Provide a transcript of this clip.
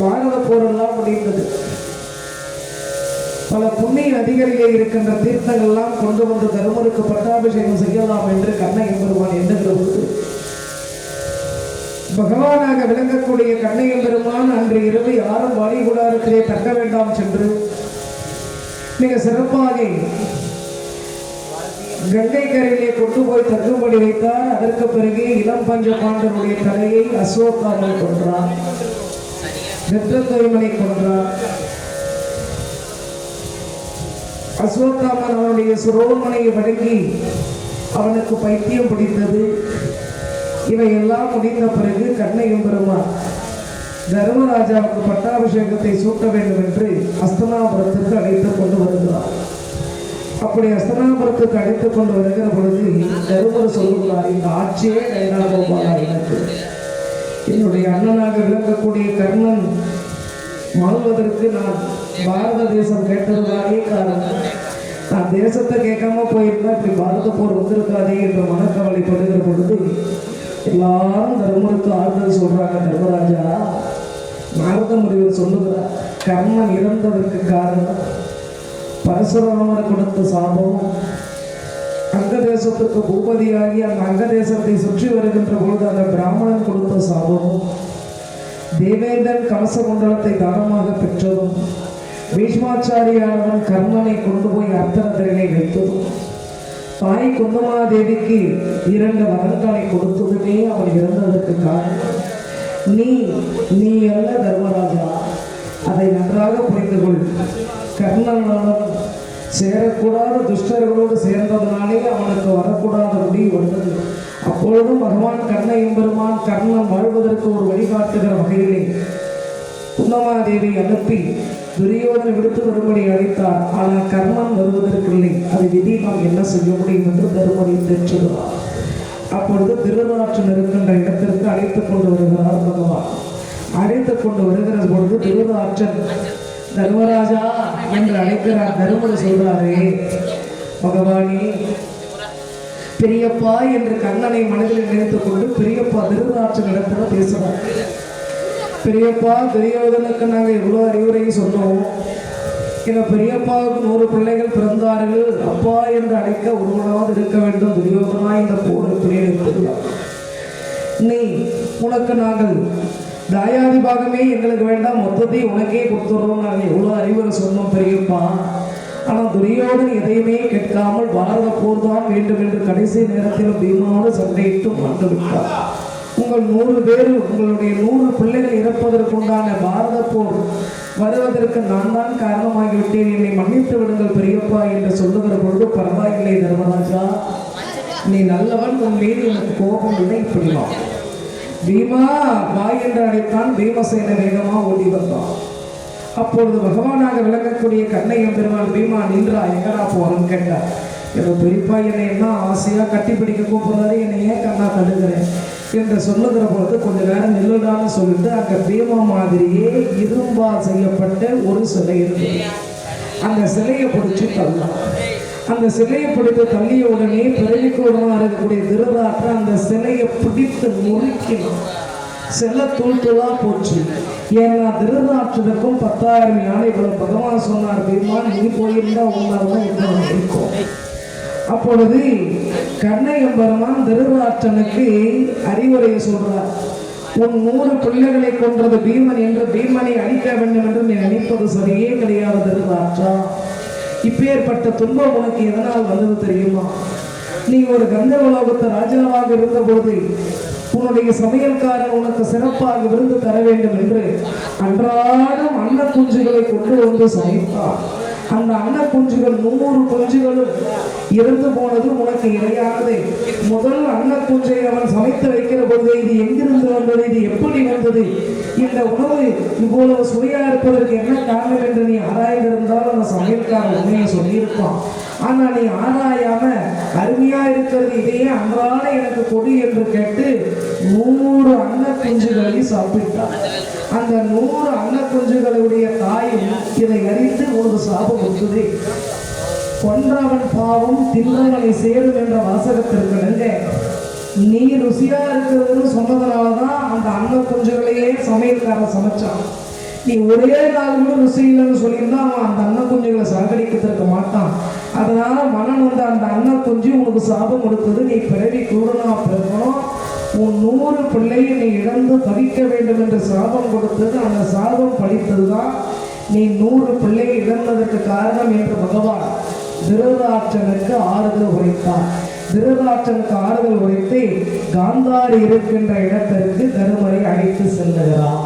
பாரத போரெல்லாம் முடிந்தது பல புண்ணிய நதிகளிலே இருக்கின்ற தீர்த்தங்கள்லாம் கொண்டு வந்து தருமருக்கு பட்டாபிஷேகம் செய்யலாம் என்று கண்ணகி பெருமான் எண்ணுகிற போது பகவானாக விளங்கக்கூடிய கண்ணையம் பெருமான் அன்று இரவு யாரும் வாலிகுடாரத்திலே தங்க வேண்டாம் சென்று மிக சிறப்பாக கங்கை கரையிலே கொண்டு போய் தங்கும்படி வைத்தார். அதற்கு பிறகு இளம் பஞ்ச பாண்டனுடைய தலையை அசோகாமல் கொன்றார் நெற்றத்தொய்மனை கொன்றார். அஸ்வத்தாமன் அவனுடைய சுரோமனையை வழங்கி அவனுக்கு பைத்தியம் பிடித்தது. இவையெல்லாம் முடிந்த பிறகு கண்ணையும் பெருமான் தர்மராஜாவுக்கு பட்டாபிஷேகத்தை சூட்ட வேண்டும் என்று அஸ்தனாபுரத்துக்கு அழைத்துக் கொண்டு வருகிறார். அப்படி அஸ்தனாபுரத்துக்கு அழைத்துக் கொண்டு வருகிற பொழுது தருமர் சொல்லுகிறார் இந்த ஆட்சியே கைலாகோபாலா எனக்கு. என்னுடைய அண்ணனாக விளங்கக்கூடிய கர்ணன் வாழ்வதற்கு நான் பாரத தேசம் கேட்டதுதானே காரணம். நான் தேசத்தை கேட்காம போயிருந்தா இப்படி பாரத போர் வந்திருக்காதே என்ற மனக்கவலைப்படுகிற பொழுது எல்லாரும் தர்மருக்கு ஆறுதல் சொல்றாங்க தர்மராஜா. நாரத முனிவர் சொல்லுகிறார் கர்ணன் இறந்ததற்கு காரணம் பரசுராமர் கொடுத்த சாபம் தேசத்துக்கு பூபதியாகி அந்த அங்க தேசத்தை சுற்றி வருகின்ற பொழுது அந்த பிராமணன் கொடுத்த சாபமும் தேவேந்திரன் கலச மண்டலத்தை தானமாக பெற்றதும் பீஷ்மாச்சாரியானவன் கர்ணனை கொண்டு போய் அர்த்தனத்திலே வைத்ததும் தாய் குந்தமாதேவிக்கு இரண்டு வரன்களை கொடுத்ததுமே அவன் இறந்ததற்கு காரணம். நீ நீ அல்ல தர்மராஜா. அதை நன்றாக புரிந்து கொள் கர்ணனானவன் சேரக்கூடாத துஷ்டர்களோடு சேர்ந்ததனாலே அவனுக்கு வரக்கூடாத முடிவு வந்தது அப்பொழுதும் பகவான் கர்ண எம்பெருமான் கர்ணன் வாழ்வதற்கு ஒரு வழிகாட்டுகிற வகையிலே குந்தமாதேவி அனுப்பி துரியோதனை விடுத்து வரும்படி அழைத்தார். ஆனால் கர்ணன் வருவதற்கில்லை. அது விதி நாம் என்ன செய்ய முடியும் என்று தருமணி தெற்றுகிறார் அப்பொழுது திருநாற்றன் இருக்கின்ற இடத்திற்கு அழைத்துக் கொண்டு வருகிறார் பகவான். அழைத்துக் கொண்டு வருகிற பொழுது திருநாற்றன் தர்மராஜா என்று அழைக்கிறார் தருமரை சொல்றாரே பகவானி பெரியப்பா என்று கண்ணனை மனதில் நினைத்துக் கொண்டு பெரியப்பா திருநாற்றன் இடத்துல பேசுறார். பெரியப்பா பெரியவர்களுக்கு நாங்கள் எவ்வளோ அறிவுரை சொன்னோம். எங்கள் பெரியப்பாவுக்கு நூறு பிள்ளைகள் பிறந்தார்கள். அப்பா என்று அழைக்க ஒருவனாவது இருக்க வேண்டும். துரியோதனா இந்த போர் பிள்ளைகள் நீ உனக்கு நாங்கள் தாயாதி பாகமே எங்களுக்கு வேண்டாம். மொத்தத்தை உனக்கே கொடுத்துடுறோம் நாங்கள் எவ்வளோ அறிவுரை சொன்னோம் பெரியப்பா. ஆனால் துரியோதன் எதையுமே கேட்காமல் பாரத போர் தான் வேண்டும் என்று கடைசி நேரத்தில் பீமாவோடு சண்டையிட்டு வந்து விட்டார் உங்கள் நூறு பேர் உங்களுடைய நூறு பிள்ளைகள் இறப்பதற்குண்டான பாரத போர் வருவதற்கு நான் தான் காரணமாகிவிட்டேன். என்னை மன்னித்து விடுங்கள் பெரியப்பா என்று சொல்லுகிற பொழுது பரவாயில்லை தர்மராஜா நீ நல்லவன் உன் மீது எனக்கு கோபம் இல்லை இப்படிவான் பீமா வா என்று அழைத்தான் பீமசேன வேகமா ஓடி வந்தான். அப்பொழுது பகவானாக விளங்கக்கூடிய கண்ணையம் பெருமாள் பீமா நின்றா எங்கடா போறன்னு கேட்டார். எங்க பெரியப்பா என்னை என்ன ஆசையா கட்டி பிடிக்க கூப்பிடுறாரு? என்னை ஏன் கண்ணா தடுக்கிறேன் என்று சொல்லுகிற பொழுது கொஞ்ச நேரம் நில்லுடான்னு சொல்லிட்டு அங்க பீமா மாதிரியே இரும்பால் செய்யப்பட்ட ஒரு சிலை இருந்தது அந்த சிலையை பிடிச்சி தள்ளான் அந்த சிலையை பிடித்து தள்ளிய உடனே பிறவிக்கூடமாக இருக்கக்கூடிய திருதாற்ற அந்த சிலையை பிடித்து நொறுக்கினான் செல்ல தூள் தூளா போச்சு. ஏன்னா திருநாற்றுக்கும் பத்தாயிரம் யானைகளும் பகவான் சொன்னார் பெருமான் நீ போயிருந்தா உங்களால் தான் இருக்கும். அப்பொழுது கண்ணயம் பெருமான் திருநாற்றனுக்கு அறிவுரையை சொல்றார் உன் நூறு பிள்ளைகளை கொன்றது பீமன் என்று பீமனை அழிக்க வேண்டும் என்று நீ நினைப்பது சரியே கிடையாது திருநாற்றா இப்பேற்பட்ட துன்பம் உனக்கு எதனால் வந்தது தெரியுமா? நீ ஒரு கந்தவலோகத்தை ராஜாவாக இருந்தபோது உன்னுடைய சமையல்காரன் உனக்கு சிறப்பாக விருந்து தர வேண்டும் என்று அன்றாடம் அன்ன குஞ்சுகளை கொண்டு வந்து சமைத்தான். அந்த அன்ன குஞ்சுகள் முன்னூறு குஞ்சுகளும் இறந்து போனது உனக்கு இரையானது. முதல் அன்ன குஞ்சை அவன் சமைத்து வைக்கிற பொழுது இது எங்கிருந்து வந்தது? இது எப்படி வந்தது? இந்த உணவு இவ்வளவு சுவையா இருப்பதற்கு என்ன காரணம் என்று நீ ஆராய்ந்திருந்தால் அந்த சமையல்காரன் உண்மையை சொல்லியிருப்பான். ஆனா நீ ஆராயாம அருமையா இருக்கிறது இதையே அன்றாட எனக்கு கொடு என்று கேட்டு நூறு அன்ன குஞ்சுகளை சாப்பிட்டார். அந்த நூறு அன்ன குஞ்சுகளுடைய தாயும் இதை அறிந்து ஒரு சாபம் கொடுத்தது கொன்றவன் பாவம் தின்றவனை சேரும் என்ற வாசகத்திற்கு நீ ருசியா இருக்கிறதுன்னு சொன்னதுனாலதான் அந்த அன்ன குஞ்சுகளையே சமையல்காரன் சமைச்சான். நீ ஒரே நாள் கூட ருசி இல்லைன்னு சொல்லியிருந்தா அவன் அந்த அண்ணன் குஞ்சுகளை சாகடிக்கிறதுக்கு மாட்டான். அதனால மனன் வந்து அந்த அண்ணன் குஞ்சு உனக்கு சாபம் கொடுத்தது நீ பிறவி கூடனா பிறக்கணும். உன் நூறு பிள்ளையை நீ இழந்து தவிக்க வேண்டும் என்று சாபம் கொடுத்தது அந்த சாபம் பழித்ததுதான் நீ நூறு பிள்ளையை இழந்ததற்கு காரணம் என்று பகவான் திருதராட்சனுக்கு ஆறுதல் உரைத்தார். திருதராட்சனுக்கு ஆறுதல் உரைத்து காந்தாரி இருக்கின்ற இடத்திற்கு தருமரை அழைத்து செல்லுகிறார்.